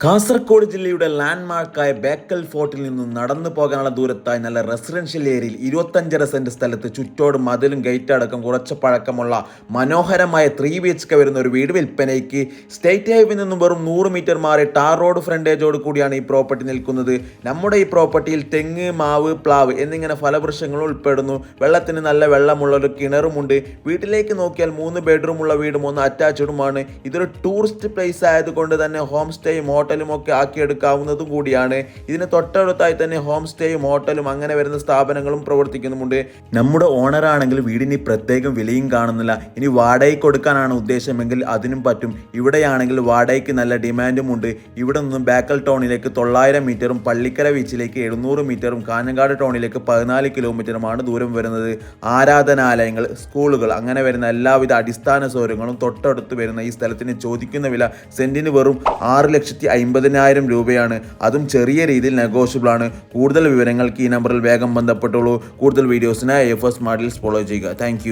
കാസർഗോഡ് ജില്ലയുടെ ലാൻഡ്മാർക്കായ ബേക്കൽ ഫോർട്ടിൽ നിന്നും നടന്നു പോകാനുള്ള ദൂരത്തായി നല്ല റെസിഡൻഷ്യൽ ഏരിയയിൽ ഇരുപത്തഞ്ചര സെന്റ് സ്ഥലത്ത് ചുറ്റോട് മതിലും ഗേറ്റ് അടക്കം കുറച്ച് പഴക്കമുള്ള മനോഹരമായ ത്രീ ബി എച്ച് കെ വരുന്ന ഒരു വീട് വിൽപ്പനയ്ക്ക് സ്റ്റേറ്റ് ഹൈവേയിൽ നിന്നും വെറും നൂറ് മീറ്റർ മാറി ടാർ റോഡ് ഫ്രണ്ടേജോട് കൂടിയാണ് ഈ പ്രോപ്പർട്ടി നിൽക്കുന്നത്. നമ്മുടെ ഈ പ്രോപ്പർട്ടിയിൽ തെങ്ങ് മാവ് പ്ലാവ് എന്നിങ്ങനെ ഫലവൃക്ഷങ്ങൾ ഉൾപ്പെടുന്നു. വെള്ളത്തിന് നല്ല വെള്ളമുള്ള ഒരു കിണറുമുണ്ട്. വീട്ടിലേക്ക് നോക്കിയാൽ മൂന്ന് ബെഡ്റൂമുള്ള വീടും ഒന്ന് അറ്റാച്ച്ഡുമാണ് ഇതൊരു ടൂറിസ്റ്റ് പ്ലേസ് ആയതുകൊണ്ട് തന്നെ ഹോം സ്റ്റേയും ഹോട്ടലും ഒക്കെ ആക്കിയെടുക്കാവുന്നതും കൂടിയാണ്. ഇതിന് തൊട്ടടുത്തായി തന്നെ ഹോം സ്റ്റേയും ഹോട്ടലും അങ്ങനെ വരുന്ന സ്ഥാപനങ്ങളും പ്രവർത്തിക്കുന്നുമുണ്ട്. നമ്മുടെ ഓണറാണെങ്കിൽ വീടിന് പ്രത്യേകം വിലയും കാണുന്നില്ല. ഇനി വാടകയ്ക്ക് കൊടുക്കാനാണ് ഉദ്ദേശമെങ്കിൽ അതിനും പറ്റും. ഇവിടെയാണെങ്കിൽ വാടകയ്ക്ക് നല്ല ഡിമാൻഡും ഉണ്ട് ഇവിടെ നിന്നും ബാക്കൽ ടൗണിലേക്ക് തൊള്ളായിരം മീറ്ററും പള്ളിക്കര ബീച്ചിലേക്ക് എഴുന്നൂറ് മീറ്ററും കാഞ്ഞങ്ങാട് ടൗണിലേക്ക് പതിനാല് കിലോമീറ്ററുമാണ് ദൂരം വരുന്നത്. ആരാധനാലയങ്ങൾ സ്കൂളുകൾ അങ്ങനെ വരുന്ന എല്ലാവിധ അടിസ്ഥാന സൗകര്യങ്ങളും തൊട്ടടുത്ത് വരുന്ന ഈ സ്ഥലത്തിന് ചോദിക്കുന്ന വില സെന്റിന് വെറും ആറ് ലക്ഷത്തി അമ്പതിനായിരം രൂപയാണ്. അതും ചെറിയ രീതിയിൽ നെഗോഷ്യബിൾ ആണ്. കൂടുതൽ വിവരങ്ങൾക്ക് ഈ നമ്പറിൽ വേഗം ബന്ധപ്പെട്ടുള്ളൂ കൂടുതൽ വീഡിയോസിനായി എഫ് എസ് മാഡിൽസ് ഫോളോ ചെയ്യുക. താങ്ക്